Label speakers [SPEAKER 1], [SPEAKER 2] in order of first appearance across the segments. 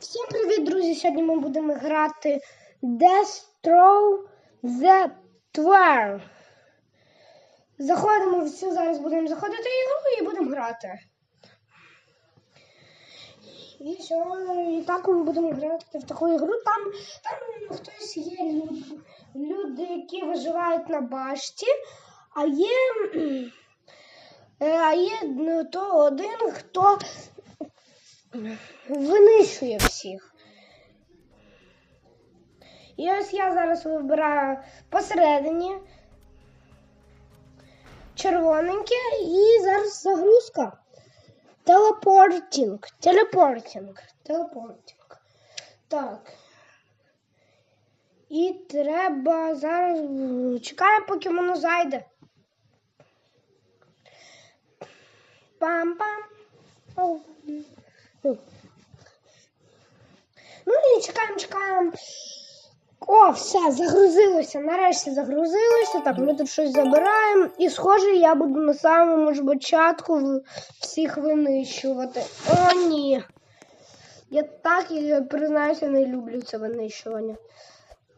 [SPEAKER 1] Всім привіт, друзі! Сьогодні ми будемо грати Destro the Twelve. Заходимо всі, зараз будемо заходити ігру і будемо грати. І сьогодні і так ми будемо грати в таку ігру. Там, там хтось є люди, люди, які виживають на башті, а є, е, а є ну, то один, хто винищує всіх. І ось я зараз вибираю посередині червоненьке і зараз загрузка. Телепортінг. Телепортінг. Телепортінг. Так. І треба зараз чекаємо, поки воно зайде. Пам-пам. Оу. Ну і чекаємо. О, все, загрузилося. Нарешті загрузилося. Так, ми тут щось забираємо. І схоже, я буду на самому ж початку всіх винищувати. О, ні. Я так і признаюся, не люблю це винищування.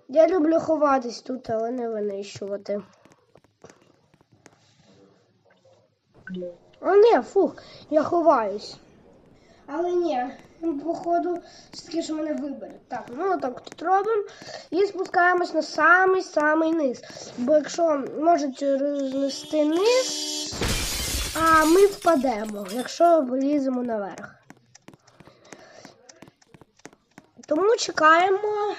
[SPEAKER 1] Я люблю ховатись тут, але не винищувати. О, ні, фух, я ховаюсь. Але ні, походу, все-таки ж мене вибере. Так, ну так тут робимо. І спускаємось на самий-самий низ. Бо якщо можуть рознести низ, а ми впадемо, якщо вліземо наверх. Тому чекаємо.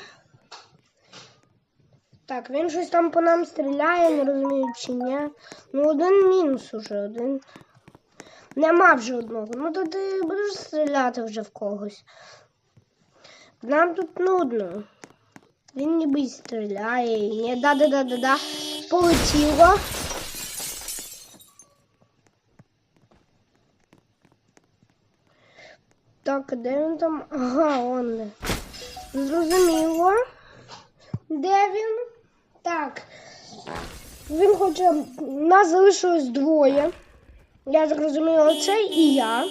[SPEAKER 1] Так, він щось там по нам стріляє, не розумію чи ні. Ну, один мінус уже, один. Нема вже одного. Ну то ти будеш стріляти вже в когось. Нам тут нудно. Він ніби стріляє. і Да-да-да-да-да. Полетіло. Так, де він там? Ага, он де. Зрозуміло. Де він? Так. Він хоче. Нас залишилось двоє. Я так розумію, оцей і я.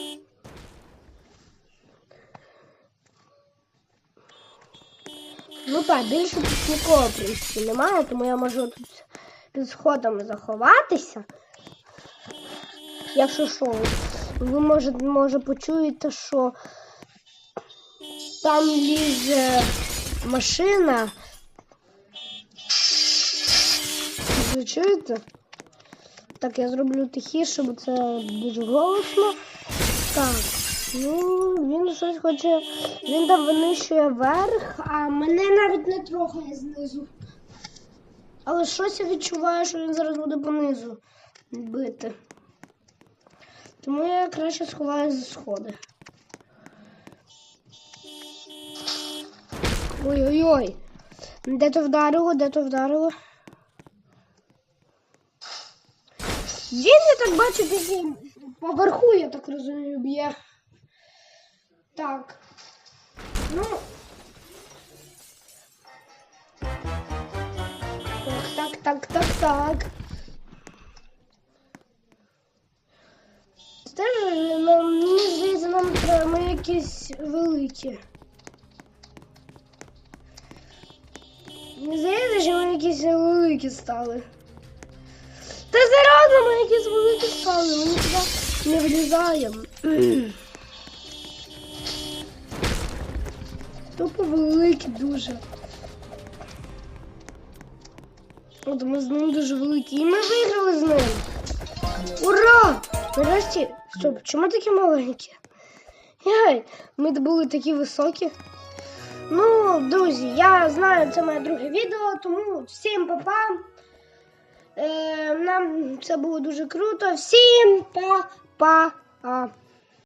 [SPEAKER 1] Ну так, більше тут нікого принципі немає, тому я можу тут під сходами заховатися. Якщо що, ви може, може почуєте, що там лізе машина. Ви чуєте? Так, я зроблю тихіше, бо це дуже голосно. Так, ну він щось хоче. Він там винищує верх, а мене навіть не трогає знизу. Але щось я відчуваю, що він зараз буде понизу бити. Тому я краще сховаю за сходи. Ой-ой-ой. Де то вдарило, де то вдарило? Він, я так бачу, десь поверху, я так розумію, б'є. Так. Ну. Так, так, так, так, так. Теж нам, мені здається, нам треба якісь великі. Мені здається, що ми якісь великі стали. Та зараза ми якісь великі стали, ми туди не влізаємо. Тупо великі дуже. От ми з ним дуже великі. І ми виграли з ним. Ура! Нарешті. Стоп, чому такі маленькі? Яй, ми були такі високі. Ну, друзі, я знаю, це моє друге відео, тому всім па-па. Е, нам це було дуже круто. Всім па-па.